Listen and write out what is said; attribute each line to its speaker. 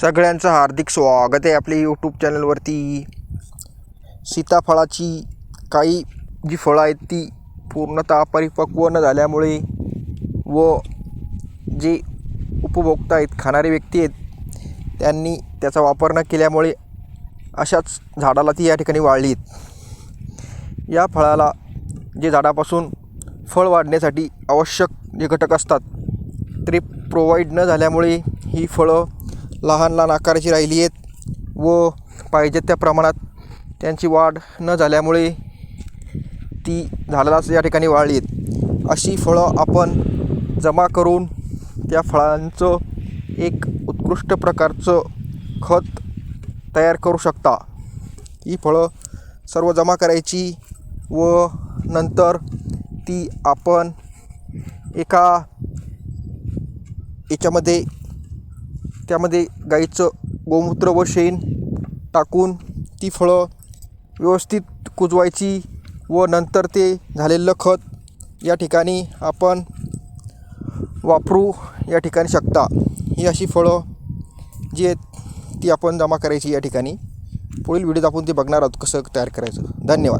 Speaker 1: सगळ्यांचं हार्दिक स्वागत आहे आपल्या यूट्यूब चॅनलवरती सीताफळाची काही जी फळं आहेत ती पूर्णतः परिपक्व न झाल्यामुळे व जे उपभोक्ता आहेत खाणारे व्यक्ती आहेत त्यांनी त्याचा वापर न केल्यामुळे अशाच झाडाला ती या ठिकाणी वाळली आहेत. या फळाला जे झाडापासून फळ वाढण्यासाठी आवश्यक जे घटक असतात ते प्रोव्हाइड न झाल्यामुळे ही फळं लहान लहान आकाराची राहिली आहेत व पाहिजे त्या प्रमाणात. त्यांची वाढ न झाल्यामुळे ती झाडालाच या ठिकाणी वाळली आहेत. अशी फळं आपण जमा करून त्या फळांचं एक उत्कृष्ट प्रकारचं खत तयार करू शकता. ही फळं सर्व जमा करायची व नंतर ती आपण एका याच्यामध्ये त्यामध्ये गाईचं गोमूत्र व शेण टाकून ती फळं व्यवस्थित कुजवायची व नंतर ते झालेलं खत या ठिकाणी आपण वापरू या ठिकाणी शकता. ही अशी फळं जी आहेत ती आपण जमा करायची या ठिकाणी. पुढील व्हिडिओत आपण ते बघणार आहोत कसं तयार करायचं. धन्यवाद.